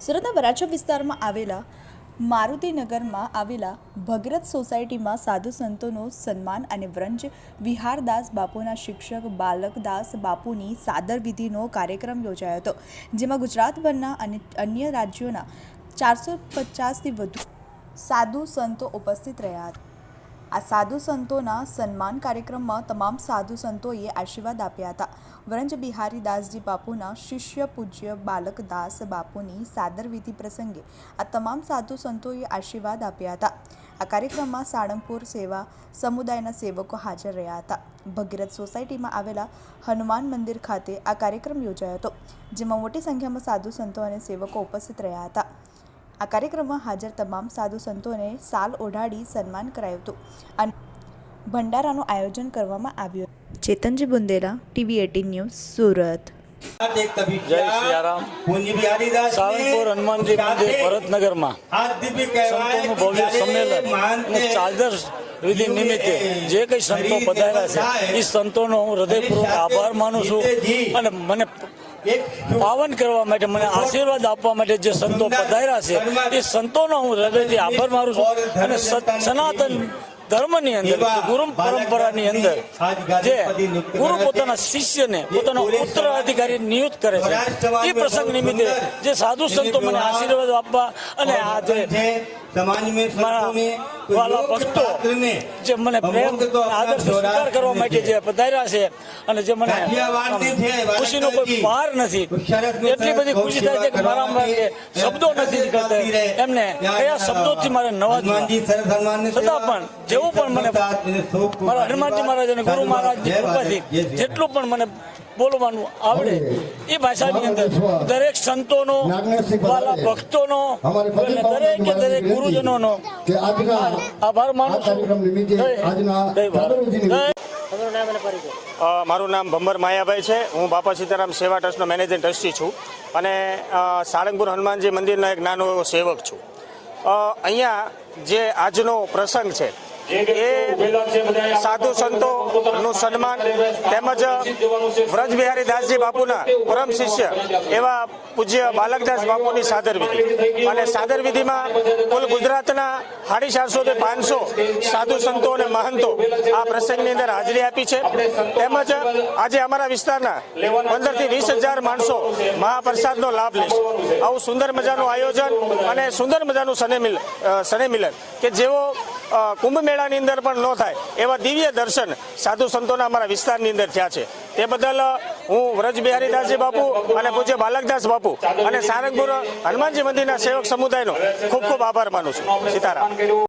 સુરતના વરાછા વિસ્તારમાં આવેલા મારુતિનગરમાં આવેલા ભગરત સોસાયટીમાં સાધુ સંતોનું સન્માન અને વ્રંજ વિહારદાસ બાપુના શિક્ષક બાલકદાસ બાપુની સાદર વિધિનો કાર્યક્રમ યોજાયો હતો, જેમાં ગુજરાતભરના અને અન્ય રાજ્યોના ચારસો પચાસથી વધુ સાધુ સંતો ઉપસ્થિત રહ્યા હતા. આ સાધુ સંતોના સન્માન કાર્યક્રમમાં તમામ સાધુ સંતોએ આશીર્વાદ આપ્યા હતા. વ્રંજ બિહારી દાસજી બાપુના શિષ્ય પૂજ્ય બાલકદાસ બાપુની સાદર વિધિ પ્રસંગે આ તમામ સાધુ સંતોએ આશીર્વાદ આપ્યા હતા. આ કાર્યક્રમમાં સાળંગપુર સેવા સમુદાયના સેવકો હાજર રહ્યા હતા. ભગીરથ સોસાયટીમાં આવેલા હનુમાન મંદિર ખાતે આ કાર્યક્રમ યોજાયો હતો, જેમાં મોટી સંખ્યામાં સાધુ સંતો અને સેવકો ઉપસ્થિત રહ્યા હતા. આ કાર્યક્રમમાં હાજર તમામ સાધુ સંતોને સાલ ઓઢાડી સન્માન કરાયું હતું અને ભંડારાનું આયોજન કરવામાં આવ્યું ચેતનજી Bundela TV eighteen news Surat. જય સિયારામ. સાળંગપુર હનુમાનજી મંદિર ભરતનગરમાં. સંતોનું ભવ્ય સંમેલન અને ચાદર વિધિ નિમિત્તે જે કંઈ સંતો પધાર્યા છે એ સંતોનો હું હૃદયપૂર્વક આભાર માનું છું અને મને પાવન કરવા માટે મને આશીર્વાદ આપવા માટે જે સંતો પધાર્યા છે એ સંતોનો હું હૃદયથી આભાર માનું છું. અને સનાતન ધર્મની અંદર ગુરુ પરંપરાની અંદર જે ગુરુ પોતાના શિષ્યને પોતાનો ઉત્તરાધિકારી નિયુક્ત કરે છે. એ પ્રસંગ નિમિત્તે જે સાધુ સંતો મને આશીર્વાદ આપવા અને આ જે મારા વાલા ભક્તો. જે મને પ્રેમ અને સ્વીકાર કરવા માટે જે પધાર્યા છે અને જે મને ખુશીનો કોઈ પાર નથી. એટલી બધી ખુશી થાય છે કે મારા માટે શબ્દો નથી નીકળતા. એમને કયા શબ્દોથી મારે નવા છતાં પણ જેવું પણ મને મારા હનુમાનજી મહારાજ અને ગુરુ મહારાજ કૃપાથી જેટલું પણ મને બોલવાનું આવડે. એ ભાષાની અંદર દરેક સંતોનો વાલા ભક્તોનો અને દરેકે દરેક ગુરુજનોનો કે આજના આભાર માનું છું. મારું નામ ભંબર માયાભાઈ છે. હું બાપા સીતારામ સેવા ટ્રસ્ટનો મેનેજિંગ ટ્રસ્ટી છું. અને સાળંગપુર હનુમાનજી મંદિરનો એક નાનો એવો સેવક છું. અહીંયા જે આજનો પ્રસંગ છે એ સાધુ સંતોનું સન્માન તેમજ વ્રજ બિહારી દાસજી બાપુના પરમ શિષ્ય એવા પૂજ્ય બાલકદાસ બાપુની સાદર વિધિ અને સાદર વિધિમાં કુલ ગુજરાતના સાડી ચારસો થી પાંચસો સાધુ સંતો અને મહંતો આ પ્રસંગની અંદર હાજરી આપી છે. તેમજ આજે અમારા વિસ્તારના પંદરથી વીસ હજાર માણસો મહાપ્રસાદનો લાભ લેશે આવું સુંદર મજાનું આયોજન અને સુંદર મજાનું સનેમિલ મિલન સનેમિલન કે અ, કુંભ મેળાની અંદર પણ ન થાય એવા દિવ્ય દર્શન સાધુ સંતોના અમારા વિસ્તારની અંદર થયા છે. તે બદલ હું વ્રજ બિહારી દાસજી બાપુ અને પૂજ્ય બાલકદાસ બાપુ અને સારંગપુર હનુમાનજી મંદિરના સેવક સમુદાયનો ખૂબ ખૂબ આભાર માનું છું. સીતારામ.